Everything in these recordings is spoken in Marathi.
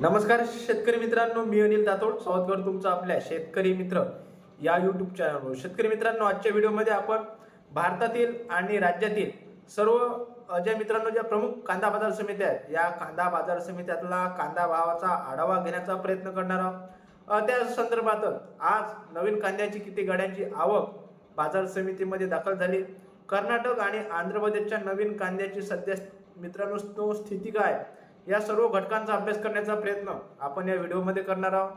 नमस्कार शेतकरी मित्रांनो मी अनिल दातोड. स्वागत करतो तुमचं आपल्या शेतकरी मित्र या युट्यूब चॅनलवर शेतकरी मित्रांनो आजच्या व्हिडिओमध्ये आपण भारतातील आणि राज्यातील सर्व ज्या मित्रांनो ज्या प्रमुख कांदा बाजार समित्या आहेत या कांदा बाजार समित्यातला कांदा भावाचा आढावा घेण्याचा प्रयत्न करणार आहोत. त्या संदर्भात आज नवीन कांद्याची किती गाड्यांची आवक बाजार समितीमध्ये दाखल झाली. कर्नाटक आणि आंध्र प्रदेशच्या नवीन कांद्याची सध्या मित्रांनो स्थिती काय? या सर्व घटकांचा अभ्यास करण्याचा प्रयत्न आपण या व्हिडिओमध्ये करणार आहोत.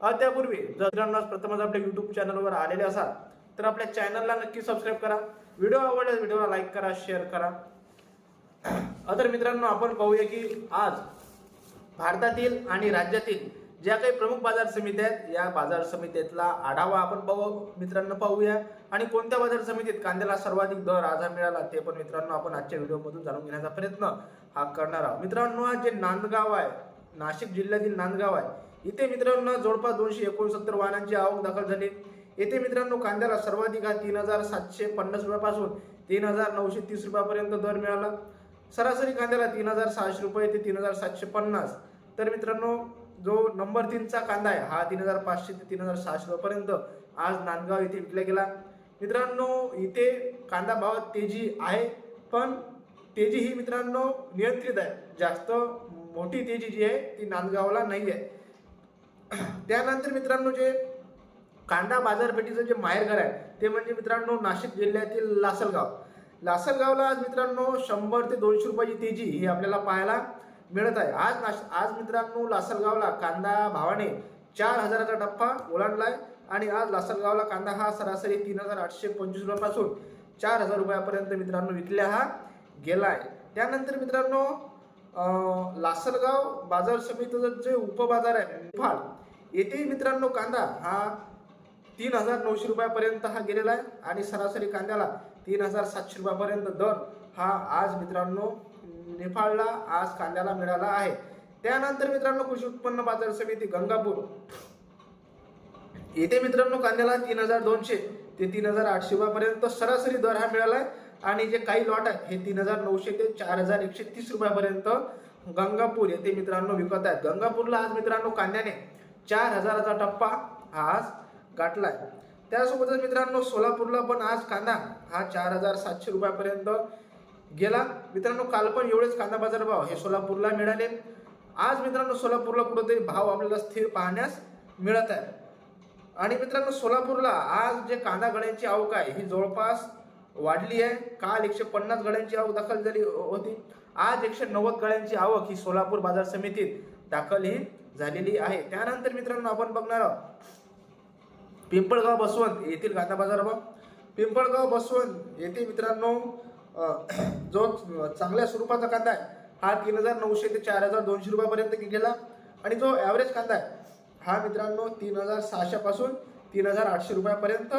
अ, त्यापूर्वी जर मित्रांनो प्रथमच आपल्या युट्यूब चॅनलवर आलेले असाल तर आपल्या चॅनलला नक्की सबस्क्राईब करा. व्हिडिओ आवडल्यास व्हिडिओला लाईक करा शेअर करा. अदर तर मित्रांनो आपण पाहूया की आज भारतातील आणि राज्यातील ज्या काही प्रमुख बाजार समित्या आहेत या बाजार समितीतला आढावा आपण पाहू मित्रांनो पाहूया. आणि कोणत्या बाजार समितीत कांद्याला सर्वाधिक दर आजार मिळाला ते पण मित्रांनो आपण आजच्या व्हिडिओमधून जाणून घेण्याचा प्रयत्न हा करणार आहोत. मित्रांनो आज जे नांदगाव आहे नाशिक जिल्ह्यातील नांदगाव आहे इथे मित्रांनो जवळपास दोनशे एकोणसत्तर वाहनांची आवक दाखल झाली. येथे मित्रांनो कांद्याला सर्वाधिक हा तीन हजार सातशे पन्नास रुपयापासून तीन हजार नऊशे तीस रुपयापर्यंत दर मिळाला. सरासरी कांद्याला तीन हजार सहाशे रुपये ते तीन हजार सातशे पन्नास. तर मित्रांनो जो नंबर तीनचा कांदा आहे हा तीन हजार पाचशे ते तीन हजार सहाशे रुपयापर्यंत आज नांदगाव येथे विकला गेला. मित्रांनो इथे कांदा भावात तेजी आहे पण तेजी ही मित्रांनो नियंत्रित आहे. जास्त मोठी तेजी जी आहे ती नांदगावला नाही आहे त्यानंतर मित्रांनो जे कांदा बाजारपेठेचं जे माहेरघर आहे ते म्हणजे मित्रांनो नाशिक जिल्ह्यातील लासलगाव. लासलगावला आज मित्रांनो शंभर ते दोनशे रुपयाची तेजी ही आपल्याला पाहायला मिळत आहे. आज नाश आज मित्रांनो लासलगावला कांदा भावाने चार हजाराचा टप्पा आहे आणि आज लासलगावला कांदा हा सरासरी तीन हजार आठशे पंचवीस रुपयापासून चार हजार रुपयापर्यंत मित्रांनो विकल्या हा. गेला आहे त्यानंतर मित्रांनो लासलगाव बाजार समितीचं जे उपबाजार आहे फाळ येथे मित्रांनो कांदा हा तीन हजार नऊशे रुपयापर्यंत हा गेलेला आहे आणि सरासरी कांद्याला तीन हजार सातशे रुपयापर्यंत दर हा आज मित्रांनो निफाळला आज कांद्याला मिळाला आहे. त्यानंतर मित्रांनो कृषी उत्पन्न बाजार समिती गंगापूर. येथे मित्रांनो कांद्याला तीन हजार दोनशे ते तीन हजार आठशे रुपयापर्यंत सरासरी दर हा मिळाला आहे. आणि जे काही लॉट आहेत हे तीन हजार नऊशे ते चार हजार एकशे तीस रुपयापर्यंत गंगापूर येथे मित्रांनो विकत आहेत. गंगापूरला आज मित्रांनो कांद्याने चार हजाराचा टप्पा हा आज गाठलाय. त्यासोबतच मित्रांनो सोलापूरला पण आज कांदा हा चार हजार सातशे रुपयापर्यंत गेला. मित्रांनो काल पण एवढेच कांदा बाजार भाव हे सोलापूरला मिळाले. आज मित्रांनो सोलापूरला कुठंतरी भाव आपल्याला स्थिर पाहण्यास मिळत आहे. आणि मित्रांनो सोलापूरला आज जे कांदा गड्यांची आवक आहे ही जवळपास वाढली आहे. काल एकशे पन्नास गड्यांची आवक दाखल झाली हो- होती. आज एकशे नव्वद गड्यांची आवक ही सोलापूर बाजार समितीत दाखल ही झालेली आहे. त्यानंतर मित्रांनो आपण बघणार आहोत. पिंपळगाव बसवंत येथील कांदा बाजार भाव. पिंपळगाव बसवंत येथे मित्रांनो जो चांगल्या स्वरूपाचा कांदा आहे हा तीन हजार नऊशे ते चार हजार दोनशे रुपयापर्यंत गेला आणि जो ॲव्हरेज कांदा आहे हा मित्रांनो तीन हजार सहाशेपासून तीन हजार आठशे रुपयापर्यंत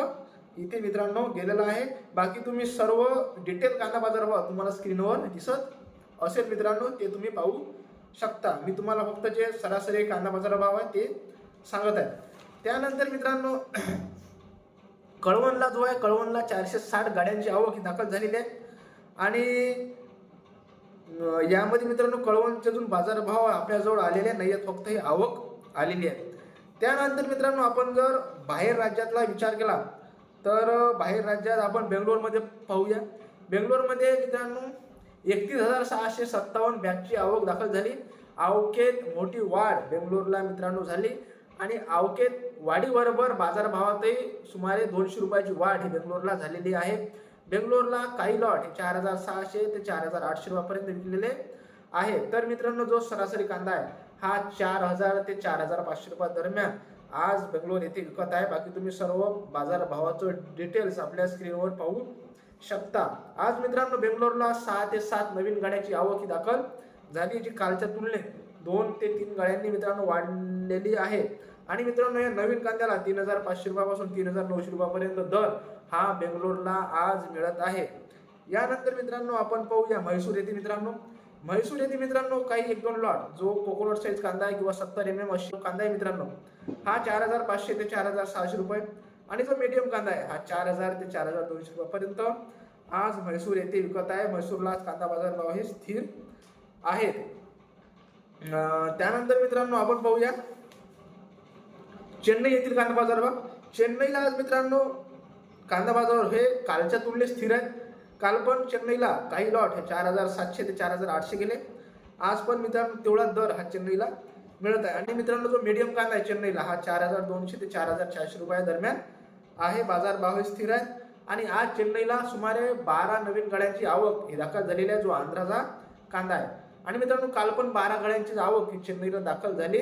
इथे मित्रांनो गेलेला आहे. बाकी तुम्ही सर्व डिटेल कांदा बाजार भाव तुम्हाला स्क्रीनवर दिसत असेल मित्रांनो ते तुम्ही पाहू शकता. मी तुम्हाला फक्त जे सरासरी कांदा बाजार भाव आहे ते सांगत आहे. त्यानंतर मित्रांनो कळवणला जो आहे कळवणला चारशे साठ गाड्यांची आवक ही दाखल झालेली आहे. आणि यामध्ये मित्रांनो कळवणचे अजून बाजारभाव आपल्याजवळ आलेले नाही आहेत फक्त ही आवक आलेली आहे. त्यानंतर मित्रांनो आपण जर बाहेर राज्यातला विचार केला तर बाहेर राज्यात आपण बेंगलोरमध्ये पाहूया. बेंगलोरमध्ये मित्रांनो एकतीस हजार सहाशे सत्तावन्न बॅगची आवक दाखल झाली. आवकेत मोठी वाढ बेंगलोरला मित्रांनो झाली. आणि आवकेत वाढीबरोबर बाजारभावातही सुमारे दोनशे रुपयाची वाढ ही बेंगलोरला झालेली आहे. बेंगलोरला काही लॉट हे चार हजार सहाशे ते चार हजार आठशे रुपयापर्यंत विकलेले आहे. तर मित्रांनो जो सरासरी कांदा आहे हा चार हजार ते चार हजार पाचशे रुपया दरम्यान आज बेंगलोर येथे विकत आहे. बाकी तुम्ही सर्व बाजार भावाचं डिटेल्स आपल्या स्क्रीनवर पाहू शकता. आज मित्रांनो बेंगलोरला सहा ते सात नवीन गाड्याची आवक ही दाखल झाली जी कालच्या तुलनेत दोन ते तीन गाड्यांनी मित्रांनो वाढलेली आहे. आणि मित्रांनो या नवीन कांद्याला तीन हजार पाचशे रुपयापासून तीन हजार नऊशे रुपयापर्यंत दर हा बेंगलोरला आज मिळत आहे. यानंतर मित्रांनो आपण पाहूया म्हैसूर येथे मित्रांनो. म्हैसूर येथे मित्रांनो काही एक दोन लॉट जो कोकोनट साईज कांदा आहे किंवा सत्तर एम एम अशी कांदा आहे मित्रांनो हा चार हजार पाचशे ते चार हजार सहाशे रुपये आणि जो मीडियम कांदा आहे हा चार हजार ते चार हजार दोनशे रुपयापर्यंत आज म्हैसूर येथे विकत आहे. म्हैसूरला आज कांदा बाजार भाव हे स्थिर आहेत. त्यानंतर मित्रांनो आपण पाहूया चेन्नई येथील कांदा बाजार भाव चेन्नईला आज मित्रांनो कांदा बाजार हे कालच्या तुलनेत स्थिर आहेत. काल पण चेन्नईला काही लॉट हे चार हजार सातशे ते चार हजार आठशे गेले. आज पण मित्रांनो तेवढा दर हा चेन्नईला मिळत आहे. आणि मित्रांनो जो मीडियम कांदा आहे चेन्नईला हा चार हजार दोनशे ते चार हजार चारशे रुपया दरम्यान आहे. बाजार भाव हे स्थिर आहेत. आणि आज चेन्नईला सुमारे बारा नवीन गाड्यांची आवक ही दाखल झालेली आहे जो आंध्राचा कांदा आहे. आणि मित्रांनो काल पण बारा गाड्यांची आवक ही चेन्नईला दाखल झाली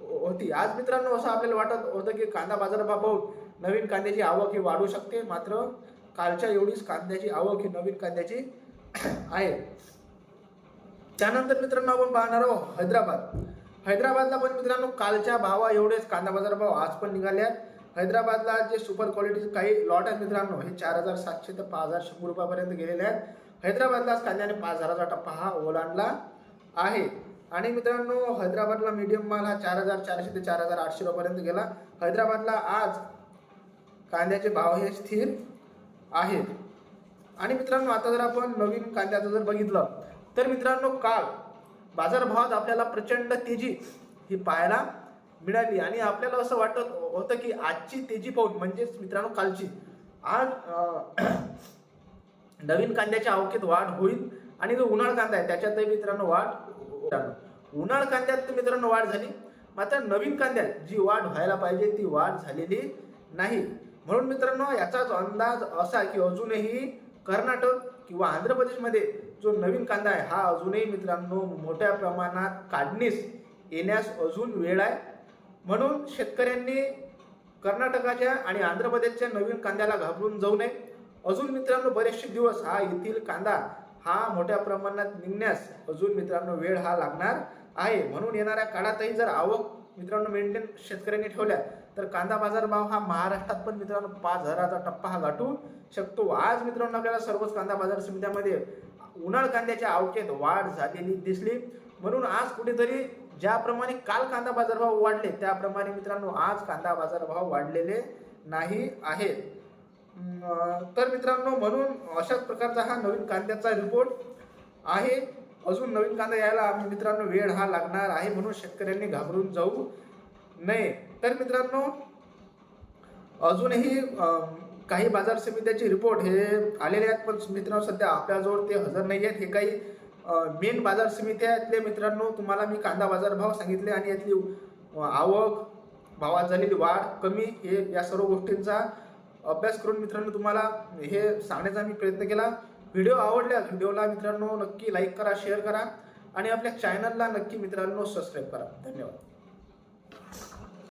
होती. आज मित्रांनो असं आपल्याला वाटत होतं की कांदा बाजारभाव नवीन कांद्याची आवक ही वाढू शकते. मात्र कालच्या एवढीच कांद्याची आवक ही नवीन कांद्याची आहे. त्यानंतर मित्रांनो आपण पाहणार आहोत हैदराबाद. हैदराबादला पण मित्रांनो कालच्या भावा एवढेच कांदा बाजार भाव आज पण निघाले आहेत हैदराबादला जे सुपर क्वालिटीचे काही लॉट आहेत मित्रांनो हे चार हजार सातशे ते पाच हजार शंभर रुपयापर्यंत गेलेले आहेत. हैदराबादला आज कांद्याने पाच हजाराचा टप्पा हा ओलांडला आहे. आणि मित्रांनो हैदराबादला मीडियम माल हा चार हजार चारशे ते चार हजार आठशे रुपयापर्यंत गेला. हैदराबादला आज कांद्याचे भाव हे स्थिर आहेत. आणि मित्रांनो आता जर आपण नवीन कांद्याचं जर बघितलं तर मित्रांनो काल बाजारभावात आपल्याला प्रचंड तेजी ही पाहायला मिळाली. आणि आपल्याला असं वाटत होतं की आजची तेजी पाहून म्हणजेच मित्रांनो कालची आज नवीन कांद्याच्या आवकेत वाढ होईल. आणि जो उन्हाळ कांदा आहे त्याच्यातही मित्रांनो वाढ उन्हाळ कांद्यात तर मित्रांनो वाढ झाली. मात्र नवीन कांद्यात जी वाढ व्हायला पाहिजे ती वाढ झालेली नाही. म्हणून मित्रांनो याचाच अंदाज असा की अजूनही कर्नाटक किंवा आंध्र प्रदेशमध्ये जो नवीन कांदा आहे हा अजूनही मित्रांनो मोठ्या प्रमाणात काढणीस येण्यास अजून वेळ आहे. म्हणून शेतकऱ्यांनी कर्नाटकाच्या आणि आंध्र प्रदेशच्या नवीन कांद्याला घाबरून जाऊ नये. अजून मित्रांनो बरेचसे दिवस हा येथील कांदा हा मोठ्या प्रमाणात निघण्यास अजून मित्रांनो वेळ हा लागणार आहे. म्हणून येणाऱ्या काळातही जर आवक मित्रांनो मेंटेन शेतकऱ्यांनी ठेवल्या तर कांदा बाजार भाव हा महाराष्ट्रात पण मित्रांनो पाच हजाराचा टप्पा हा गाठू शकतो. आज मित्रांनो आपल्याला सर्वच कांदा बाजार समित्यामध्ये उन्हाळ कांद्याच्या आवकेत वाढ झालेली दिसली. म्हणून आज कुठेतरी ज्याप्रमाणे काल कांदा बाजारभाव वाढले त्याप्रमाणे मित्रांनो आज कांदा बाजारभाव वाढलेले नाही आहेत तर मित्रांनो म्हणून अशाच प्रकारचा हा नवीन कांद्याचा रिपोर्ट आहे. अजून नवीन कांदा यायला मित्रांनो वेळ हा लागणार आहे म्हणून शेतकऱ्यांनी घाबरून जाऊ नये. तर मित्रांनो अजूनही काही बाजार समित्याचे रिपोर्ट हे आलेले आहेत पण मित्रांनो सध्या आपल्याजवळ ते हजर नाही आहेत. हे काही मेन बाजार समित्यातले मित्रांनो तुम्हाला मी कांदा बाजार भाव सांगितले आणि यातली आवक भावात झालेली वाढ कमी हे या सर्व गोष्टींचा अभ्यास करून मित्रांनो तुम्हाला हे सांगण्याचा मी प्रयत्न केला. व्हिडिओ आवडल्यास व्हिडिओला मित्रांनो नक्की लाईक करा शेअर करा. आणि आपल्या चॅनलला नक्की मित्रांनो सबस्क्राईब करा. धन्यवाद.